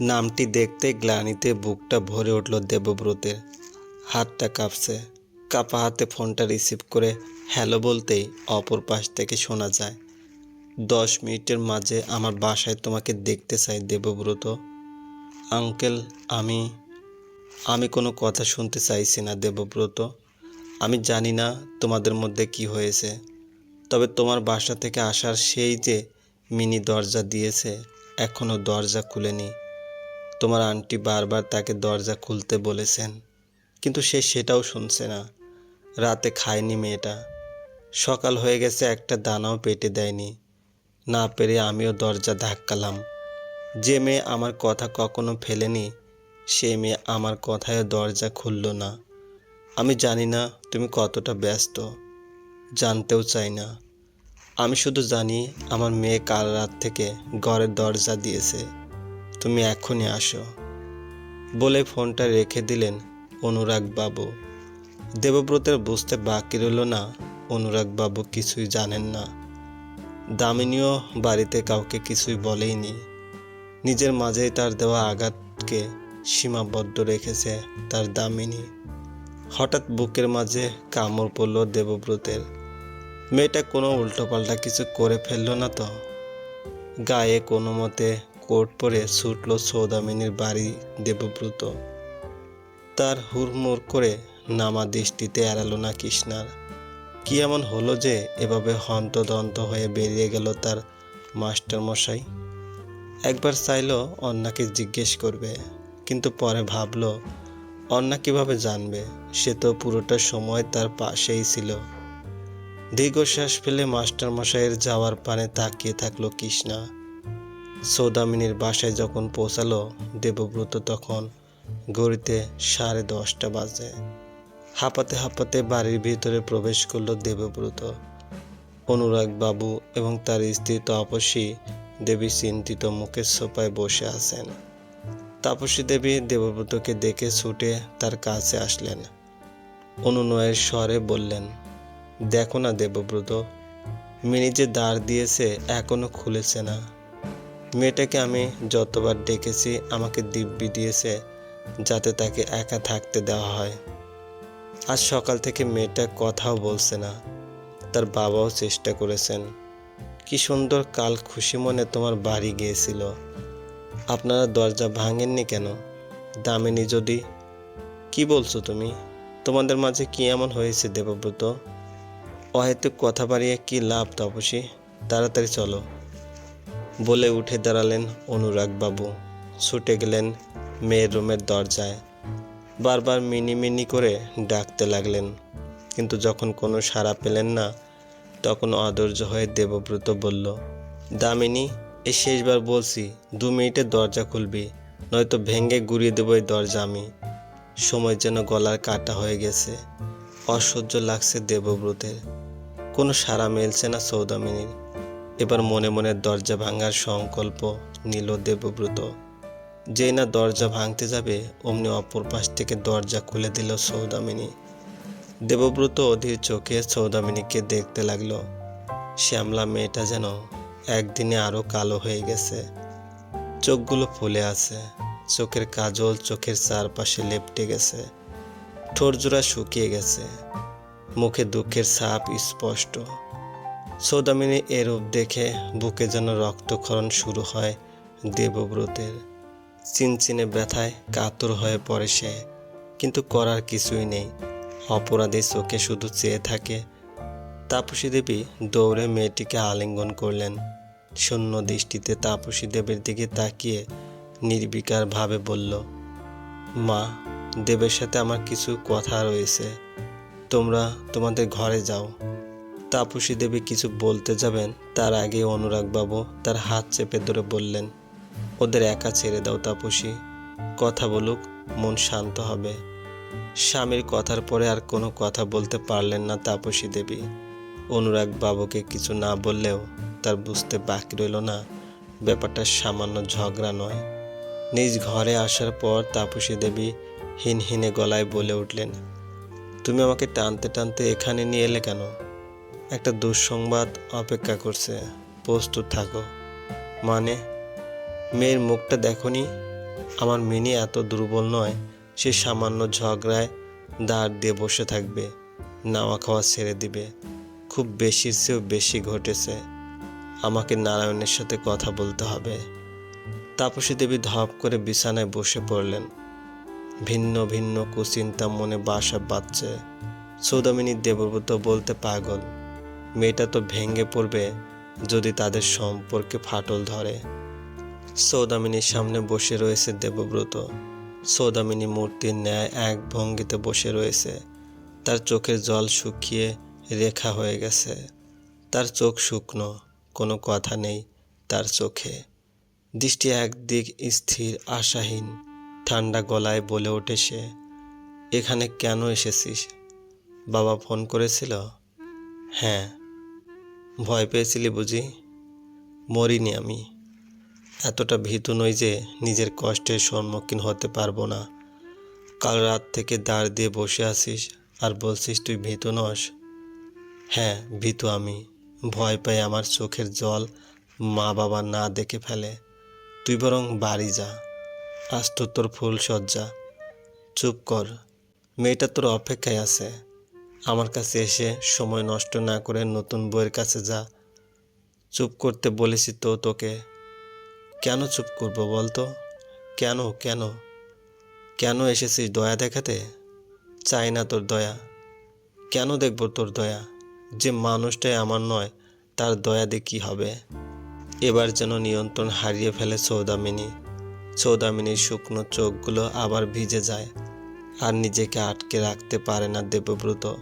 নামটি দেখতে গ্লানিতে বুকটা ভরে উঠল দেবব্রতের। হাতটা কাঁপছে। কাপা হাতে ফোনটা রিসিভ করে হ্যালো বলতেই অপর পাশ থেকে শোনা যায়, দশ মিনিটের মাঝে আমার বাসায় তোমাকে দেখতে চাই দেবব্রত। আঙ্কেল, আমি আমি কোনো কথা শুনতে চাইছি না দেবব্রত। আমি জানি না তোমাদের মধ্যে কি হয়েছে, তবে তোমার বাসা থেকে আসার সেই যে মিনি দরজা দিয়েছে এখনও দরজা খুলেনি। তোমার আন্টি বারবার তাকে দরজা খুলতে বলেছেন, কিন্তু সে সেটাও শুনছে না। রাতে খায়নি মেয়েটা। সকাল হয়ে গেছে, একটা দানাও পেটে দেয়নি। না পেরে আমিও দরজা ধাক্কালাম। যে মেয়ে আমার কথা কখনো ফেলেনি, সে মেয়ে আমার কথায় দরজা খুলল না। আমি জানি না তুমি কতটা ব্যস্ত, জানতেও চাই না। আমি শুধু জানি আমার মেয়ে কাল রাত থেকে ঘরের দরজা দিয়েছে। তুমি এখনই আসো। বলে ফোনটা রেখে দিলেন অনুরাগ বাবু দেবব্রতের বুঝতে বাকি রইল না অনুরাগ বাবু কিছুই জানেন না। দামিনীও বাড়িতে কাউকে কিছুই বলেইনি। নিজের মাঝেই তার দেওয়া আঘাতকে সীমাবদ্ধ রেখেছে তার দামিনী। হঠাৎ বুকের মাঝে কামড় পড়ল দেবব্রতের। মেয়েটা কোনো উল্টোপাল্টা কিছু করে ফেলল না তো। গায়ে কোনো মতে কোট পরে ছুটল সৌদামিনীর বাড়ি দেবব্রত। তার হুড়মুড় করে নামা দৃষ্টিতে এড়ালো না কৃষ্ণার। কি এমন হলো যে এভাবে হন্তদন্ত হয়ে বেরিয়ে গেল তার মাস্টার মশাই একবার চাইলো অন্যাকে জিজ্ঞেস করবে, কিন্তু পরে ভাবলো অন্যা কীভাবে জানবে? সে তো পুরোটা সময় তার পাশেই ছিল। দীর্ঘশ্বাস ফেলে মাস্টারমশাইয়ের যাওয়ার পানে তাকিয়ে থাকল কৃষ্ণা। সৌদামিনীর বাসায় যখন পৌঁছালো দেবব্রত তখন ঘড়িতে সাড়ে দশটা বাজে। হাঁপাতে হাঁপাতে বাড়ির ভিতরে প্রবেশ করল দেবব্রত। অনুরাগ বাবু এবং তার স্ত্রী তাপসী দেবী চিন্তিত মুখের সোপায় বসে আছেন। তাপসী দেবী দেবব্রতকে দেখে ছুটে তার কাছে আসলেন। অনুনয়ের স্বরে বললেন, দেখো না দেবব্রত, মিনি যে দাঁড় দিয়েছে এখনও খুলেছে না। মেয়েটাকে আমি যতবার ডেকেছি, আমাকে দিব্যি দিয়েছে যাতে তাকে একা থাকতে দেওয়া হয়। আজ সকাল থেকে মেয়েটা কথাও বলছে না। তার বাবাও চেষ্টা করেছেন। কি সুন্দর কাল খুশি মনে তোমার বাড়ি গিয়েছিল। আপনারা দরজা ভাঙেননি কেন? দামিনী যদি কি বলছো তুমি? তোমাদের মাঝে কি এমন হয়েছে দেবব্রত? অহেতুক কথা বাড়িয়ে কি লাভ তপসী তাড়াতাড়ি চলো। বলে উঠে দাঁড়ালেন অনুরাগ বাবু ছুটে গেলেন মেয়ের রুমের দরজায়। বারবার মিনি মিনি করে ডাকতে লাগলেন। কিন্তু যখন কোনো সাড়া পেলেন না, তখন আদর্য হয়ে দেবব্রত বলল দামিনী এই শেষবার বলছি, দু মিনিটে দরজা খুলবি, নয়তো ভেঙে গুড়িয়ে দেবো এই দরজা আমি। সময় যেন গলার কাটা হয়ে গেছে। অসহ্য লাগছে দেবব্রতের। কোনো সাড়া মেলছে না সৌদামিনীর। এবার মনে মনে দরজা ভাঙার সংকল্প নিল দেবব্রত। যেই না দরজা ভাঙতে যাবে, অমনি অপর পাশ থেকে দরজা খুলে দিল সৌদামিনী। দেবব্রত অধীর চোখে সৌদামিনীকে দেখতে লাগল। শ্যামলা মেয়েটা যেন একদিনে আরও কালো হয়ে গেছে। চোখগুলো ফুলে আছে। চোখের কাজল চোখের চারপাশে লেপটে গেছে। ঠোরজোড়া শুকিয়ে গেছে। মুখে দুঃখের ছাপ স্পষ্ট। সৌদামিনী এরূপ দেখে বুকে যেন রক্তক্ষরণ শুরু হয় দেবব্রতের। চিনচিনে ব্যথায় কাতর হয়ে পড়ে সে, কিন্তু করার কিছুই নেই। অপরাধী চোখে শুধু চেয়ে থাকে। তাপসী দেবী দৌড়ে মেয়েটিকে আলিঙ্গন করলেন। শূন্য দৃষ্টিতে তাপসী দেবীর দিকে তাকিয়ে নির্বিকারভাবে বলল, মা, দেবের সাথে আমার কিছু কথা রয়েছে। তোমরা তোমাদের ঘরে যাও। তাপসী দেবী কিছু বলতে যাবেন, তার আগে অনুরাগবাবু তার হাত চেপে ধরে বললেন, ওদের একা ছেড়ে দাও তাপসী। কথা বলুক, মন শান্ত হবে। স্বামীর কথার পরে আর কোনো কথা বলতে পারলেন না তাপসী দেবী। অনুরাগ বাবুকে কিছু না বললেও তার বুঝতে বাকি রইল না, ব্যাপারটা সামান্য ঝগড়া নয়। নিজ ঘরে আসার পর তাপসী দেবী হিনহিনে গলায় বলে উঠলেন, তুমি আমাকে টানতে টানতে এখানে নিয়ে এলে কেন? একটা দুঃসংবাদ অপেক্ষা করছে। প্রস্তুত থাকো। মানে? মেয়ের মুখটা দেখনি? আমার মিনি এত দুর্বল নয়, সে সামান্য ঝগড়ায় দাঁড় দিয়ে বসে থাকবে, নাওয়া খাওয়া ছেড়ে দিবে। খুব বেশির চেয়েও বেশি ঘটেছে। আমাকে নারায়ণের সাথে কথা বলতে হবে। তাপসী দেবী ধপ করে বিছানায় বসে পড়লেন। ভিন্ন ভিন্ন কুচিন্তা মনে বাসা বাঁধছে। সৌদামিনী দেবব্রত বলতে পাগল। মেয়েটা তো ভেঙে পড়বে যদি তাদের সম্পর্কে ফাটল ধরে। সৌদামিনীর সামনে বসে রয়েছে দেবব্রত। সৌদামিনী মূর্তির ন্যায় এক ভঙ্গিতে বসে রয়েছে। তার চোখের জল শুকিয়ে রেখা হয়ে গেছে। তার চোখ শুকনো, কোনো কথা নেই তার চোখে। দৃষ্টি একদিক স্থির, আশাহীন, ঠান্ডা গলায় বলে ওঠে সে, এখানে কেন এসেছিস? বাবা ফোন করেছিল? হ্যাঁ ভয় পেয়েছিলি বুঝি? মরিনি আমি। এতটা ভীতু নই যে নিজের কষ্টের সম্মুখীন হতে পারব না। কাল রাত থেকে দাঁড় দিয়ে বসে আছিস আর বলছিস তুই ভীতু নস। হ্যাঁ ভীতু আমি। ভয় পাই আমার চোখের জল মা বাবা না দেখে ফেলে। তুই বরং বাড়ি যা। আজ তো তোর ফুল সজ্জা। চুপ কর। মেয়েটা তোর অপেক্ষায় আছে। আমার কাছে এসে সময় নষ্ট না করে নতুন বইয়ের কাছে যা। চুপ করতে বলেছি তো তোকে। কেন চুপ করব বলতো? কেন কেন? কেন এসেছিস দয়া দেখাতে? চাই না তোর দয়া। কেন দেখব তোর দয়া? যে মানুষটাই আমার নয়, তার দয়া দিয়ে কী হবে? এবার যেন নিয়ন্ত্রণ হারিয়ে ফেলে সৌদামিনী সৌদামিনীর শুকনো চোখগুলো আবার ভিজে যায়। আর নিজেকে আটকে রাখতে পারে না দেবব্রত।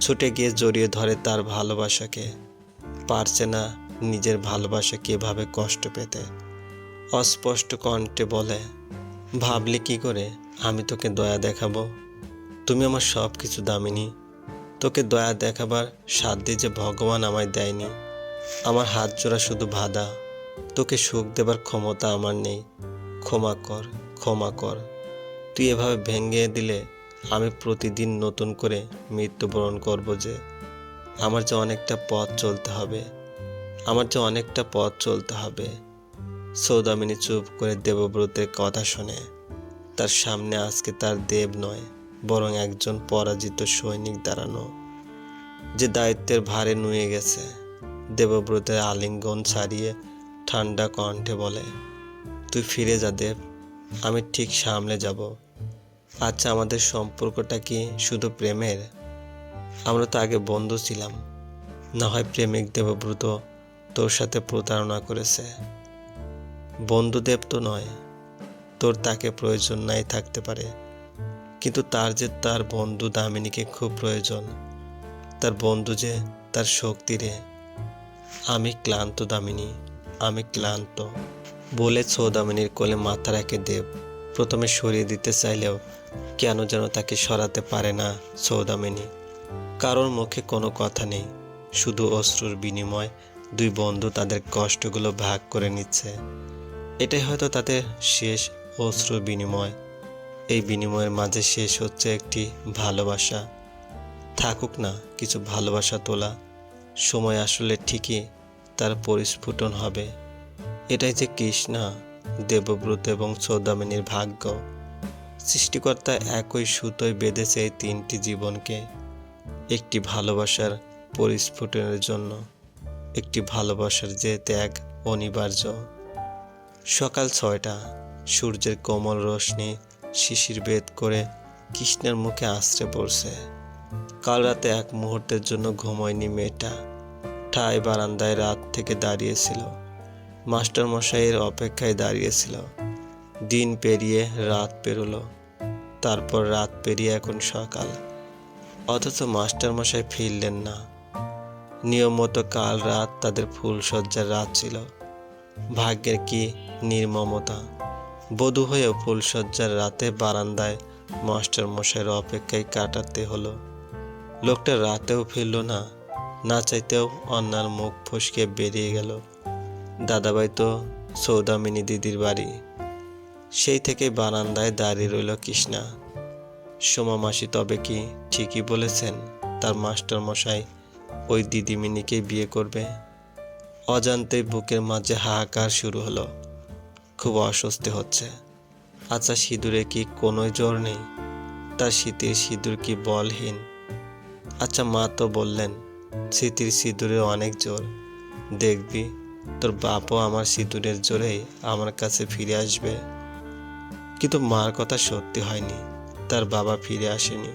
ছুটে গিয়ে জড়িয়ে ধরে তার ভালোবাসাকে। পারছে না নিজের ভালোবাসা কীভাবে কষ্ট পেতে। অস্পষ্ট কণ্ঠে বলে, ভাবলি কি করে? আমি তোকে দয়া দেখাবো। তুমি আমার সব কিছু দামিনী। তোকে দয়া দেখাবার সাধ্য যে ভগবান আমায় দেয়নি। আমার হাত জোড়া শুধু বাধা। তোকে সুখ দেবার ক্ষমতা আমার নেই। ক্ষমা কর ক্ষমা কর। তুই এভাবে ভেঙে দিলে আমি প্রতিদিন নতুন করে মৃত্যুবরণ করব যে, আমার যে অনেকটা পথ চলতে হবে, আমার যে অনেকটা পথ চলতে হবে। সৌদামিনী চুপ করে দেবব্রতের কথা শোনে। তার সামনে আজকে তার দেব নয়, বরং একজন পরাজিত সৈনিক দাঁড়ানো, যে দায়িত্বের ভারে নুয়ে গেছে। দেবব্রতের আলিঙ্গন ছাড়িয়ে ঠান্ডা কণ্ঠে বলে, তুই ফিরে যা দেব, আমি ঠিক সামলে যাব। আচ্ছা আমাদের সম্পর্কটা কি শুধু প্রেমের? আমরা তো আগে বন্ধু ছিলাম। না হয় প্রেমিক দেবব্রত তোর সাথে প্রতারণা করেছে। বন্ধুদেব তো নয়, তোর তাকে প্রয়োজন নাই থাকতে পারে। কিন্তু তার যে তার বন্ধু দামিনীকে খুব প্রয়োজন, তার বন্ধু যে তার শক্তি রে। আমি ক্লান্ত দামিনী, আমি ক্লান্ত। বলে সৌদামিনীর কোলে মাথা রাখে দেব। প্রথমে সরিয়ে দিতে চাইলেও কেন যেন তাকে সরাতে পারে না সৌদামিনী? কারোর মুখে কোনো কথা নেই। শুধু অশ্রুর বিনিময় দুই বন্ধু তাদের কষ্টগুলো ভাগ করে নিচ্ছে। এটাই হয়তো তাদের শেষ অশ্রু বিনিময়। এই বিনিময়ের মাঝে শেষ হচ্ছে একটি ভালোবাসা। থাকুক না কিছু ভালোবাসা তোলা। সময় আসলে ঠিকই তার পরিস্ফুটন হবে। এটাই যে কৃষ্ণা, দেবব্রত এবং সৌদামিনীর ভাগ্য। সৃষ্টিকর্তা একই সুতোয় বেঁধেছে এই তিনটি জীবনকে, একটি ভালোবাসার পরিস্ফুটনের জন্য, একটি ভালোবাসার যে ত্যাগ অনিবার্য। সকাল ছয়টা, সূর্যের কোমল রশ্মি শিশির বেদ করে কৃষ্ণের মুখে আশ্রে পড়ছে। কাল রাতে এক মুহূর্তের জন্য ঘুমোয়নি মেয়েটা। ঠাই বারান্দায় রাত থেকে দাঁড়িয়েছিল। মাস্টার মশাইয়ের অপেক্ষায় দাঁড়িয়েছিল। দিন পেরিয়ে রাত পেরোলো। তারপর রাত পেরিয়ে এখন সকাল। অথচ মাস্টার মশাই ফিরলেন না। নিয়মত কাল রাত তাদের ফুলসজ্জার রাত ছিল। ভাগ্যের কি নির্মমতা। বধূ হয়েও ফুলসজ্জার রাতে বারান্দায় মাস্টার মশাইয়ের অপেক্ষায় কাটাতে হলো। লোকটা রাতেও ফিরল না না চাইতেও অন্যার মুখ ফসকে বেরিয়ে গেল। দাদাভাই তো সৌদামিনী দিদির বাড়ি। সেই থেকে বারান্দায় দাঁড়িয়ে রইল কৃষ্ণা। সোমা মাসি তবে কি ঠিকই বলেছেন? তার মাস্টার মশাই ওই দিদিমিনিকে বিয়ে করবে। অজান্তে বুকের মাঝে হাহাকার শুরু হলো। খুব অস্বস্তি হচ্ছে। আচ্ছা সিঁদুরে কি কোনো জ্বর নেই? তার শীতের সিঁদুর কি বলহীন? আচ্ছা মা তো বললেন, স্মৃতির সিঁদুরে অনেক জোর। দেখবি, তোর বাপও আমার সিঁদুরের জোরেই আমার কাছে ফিরে আসবে। কিন্তু মার কথা সত্যি হয়নি। তার বাবা ফিরে আসেনি।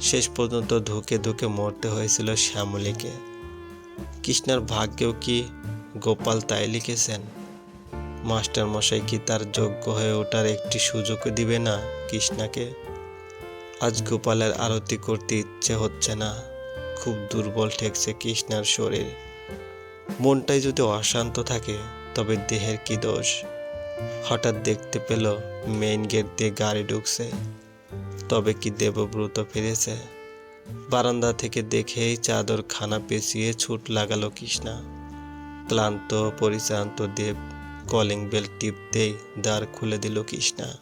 শেষ পর্যন্ত ধুকে ধুকে মরতে হয়েছিল শ্যামলীকে। কৃষ্ণার ভাগ্যেও কি গোপাল তাই লিখেছেন? মাস্টার মশাই কি তার যোগ্য হয়ে ওঠার একটি সুযোগ দিবে না কৃষ্ণাকে? আজ গোপালের আরতি করতে ইচ্ছে হচ্ছে না। খুব দুর্বল ঠেকছে কৃষ্ণার শরীর। মনটাই যদি অশান্ত থাকে, তবে দেহের কি দোষ? হঠাৎ দেখতে পেল মেইন গেট দিয়ে গাড়ি ঢুকছে। তবে কি দেবব্রত ফিরেছে? বারান্দা থেকে দেখেই চাদর খানা পেঁচিয়ে ছুট লাগালো কৃষ্ণা। ক্লান্ত, পরিশ্রান্ত দেব কলিং বেল টিপতেই দ্বার খুলে দিল কৃষ্ণা।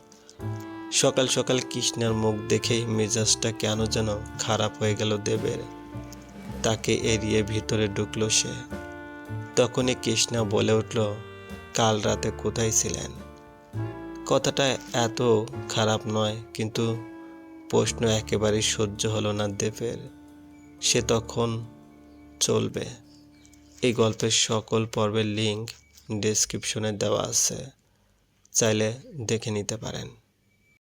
সকাল সকাল কৃষ্ণার মুখ দেখেই মেজাজটা কেন যেন খারাপ হয়ে গেল দেবের। তাকে এড়িয়ে ভিতরে ঢুকলো সে। তখনই কৃষ্ণা বলে উঠল কাল রাতে কোথায় ছিলেন? কথাটা এত খারাপ নয়, কিন্তু প্রশ্ন একেবারেই সহ্য হলো না দেবের। সে তখন চলবে। এই গল্পের সকল পর্বের লিঙ্ক ডেসক্রিপশনে দেওয়া আছে। চাইলে দেখে নিতে পারেন।